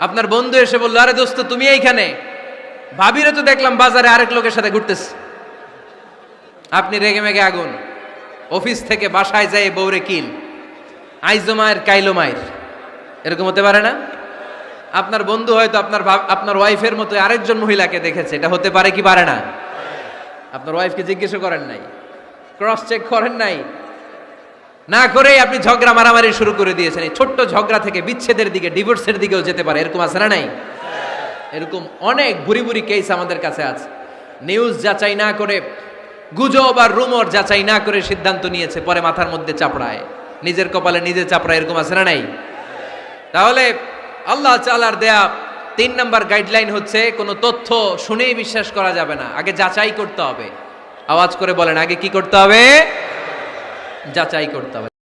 আপনার বন্ধু এসে বলল, আরে দোস্ত, তুমি এইখানে? ভাবিরে তো দেখলাম বাজারে আরেক লোকের সাথে ঘুরতেছে। আপনি রেগে মেগে আগুন। অফিস থেকে বাসায় যায় বউরে কিল। আইজো মায়ের, কাইলো মায়ের। এরকম হতে পারে না? আপনার বন্ধু হয়তো আপনার আপনার ওয়াইফের মতো আরেকজন মহিলাকে দেখেছে। এটা হতে পারে কি পারে না? আপনার ওয়াইফকে জিজ্ঞেস করেন নাই। ক্রস চেক করেন নাই। না করেই আপনি ঝগড়া মারামারি শুরু করে দিয়েছেন। এই ছোট্ট ঝগড়া থেকে বিচ্ছেদের দিকে, ডিভোর্সের দিকেও যেতে পারে। এরকম আছে না নাই? এরকম অনেক বুড়ি বুড়ি কেস আমাদের কাছে আছে। নিউজ যাচাই না করে, গুজব আর রুমর যাচাই না করে সিদ্ধান্ত নিয়েছে, পরে মাথার মধ্যে চাপড়ায়। নিজের কপালে নিজে চাপড়ায়, এরকম আছে না নাই? তাহলে আল্লাহ চালার দেয়া তিন নাম্বার গাইডলাইন হচ্ছে, কোনো তথ্য শুনেই বিশ্বাস করা যাবে না। আগে যাচাই করতে হবে। আওয়াজ করে বলেন, আগে কি করতে হবে? যাচাই করতে হবে।